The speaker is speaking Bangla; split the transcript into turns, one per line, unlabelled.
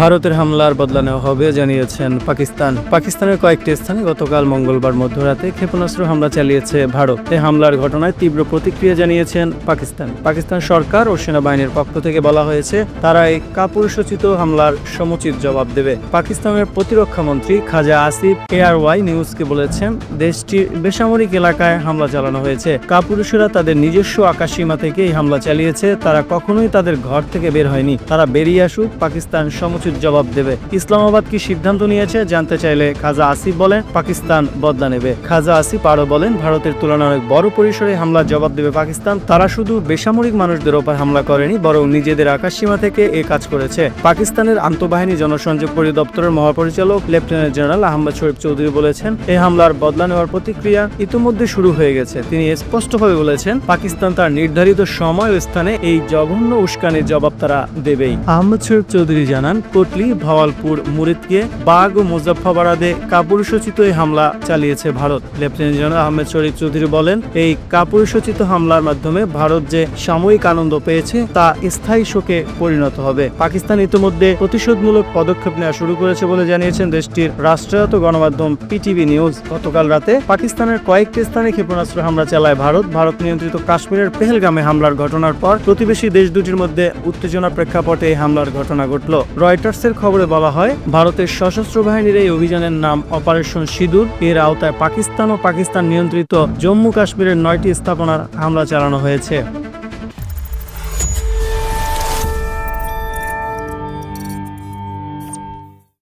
ভারতের হামলার বদলা নেওয়া হবে জানিয়েছেন পাকিস্তান। পাকিস্তানের কয়েকটি স্থানে গতকাল মঙ্গলবার মধ্যরাতে ক্ষেপণাস্ত্র হামলা চালিয়েছে ভারত। এই হামলার ঘটনায় তীব্র প্রতিক্রিয়া জানিয়েছেন পাকিস্তান। পাকিস্তান সরকার ও সেনাবাহিনীর পক্ষ থেকে বলা হয়েছে, তারা এই কাপুরুষোচিত হামলার সমুচিত জবাব দেবে। পাকিস্তানের প্রতিরক্ষা মন্ত্রী খাজা আসিফ এআরওয়াই নিউজকে বলেছেন, দেশটির বেসামরিক এলাকায় হামলা চালানো হয়েছে। কাপুরুষেরা তাদের নিজস্ব আকাশসীমা থেকে এই হামলা চালিয়েছে, তারা কখনোই তাদের ঘর থেকে বের হয়নি। তারা বেরিয়ে আসুক, পাকিস্তান সমুচিত জবাব দেবে। ইসলামাবাদ কি সিদ্ধান্ত নিয়েছে জানতে চাইলে খাজা আসিফ বলেন, পাকিস্তান বদলা নেবে। খাজা আসিফ আরও বলেন, ভারতের তুলনায় অনেক বড় পরিসরে হামলার জবাব দেবে পাকিস্তান। তারা শুধু বেসামরিক মানুষদের ওপর হামলা করেনি, বরং নিজেদের আকাশসীমা থেকে এ কাজ করেছে। পাকিস্তানের আন্তঃবাহিনী জনসংযোগ পরিদপ্তরের মহাপরিচালক, লেফটেন্যান্ট জেনারেল আহমদ শরীফ চৌধুরী বলেছেন এই হামলার বদলা নেওয়ার প্রতিক্রিয়া ইতিমধ্যে শুরু হয়ে গেছে। তিনি স্পষ্টভাবে বলেছেন, পাকিস্তান তার নির্ধারিত সময় ও স্থানে এই জঘন্য উস্কানির জবাব তারা দেবেই। আহমদ শরীফ চৌধুরী জানান কোটলি, ভাওয়ালপুর, মুরিদকে বাগ ও মুজফ্ফরাবাদে কাপুরুষোচিত এই হামলা চালিয়েছে ভারত। লেফটেন্যান্ট জেনারেল আহমেদ শরীফ চৌধুরী বলেন, এই কাপুরুষোচিত হামলার মাধ্যমে ভারত যে সাময়িক আনন্দ পেয়েছে, তা স্থায়ী শোকে পরিণত হবে। পাকিস্তান ইতিমধ্যে প্রতিশোধমূলক পদক্ষেপ নেওয়া শুরু করেছে বলে জানিয়েছেন দেশটির রাষ্ট্রায়ত্ত গণমাধ্যম পিটিভি নিউজ। গতকাল রাতে পাকিস্তানের কয়েকটি স্থানে ক্ষেপণাস্ত্র হামলা চালায় ভারত। ভারত নিয়ন্ত্রিত কাশ্মীরের পেহেলগামে হামলার ঘটনার পর প্রতিবেশী দেশ দুটির মধ্যে উত্তেজনা প্রেক্ষাপটে এই হামলার ঘটনা ঘটল। রয়টার্সের খবরে বলা হয়, ভারতের সশস্ত্র বাহিনীর এই অভিযানের নাম অপারেশন সিঁদুর। এর আওতায় পাকিস্তান ও পাকিস্তান নিয়ন্ত্রিত জম্মু কাশ্মীরের নয়টি স্থাপনার হামলা চালানো হয়েছে।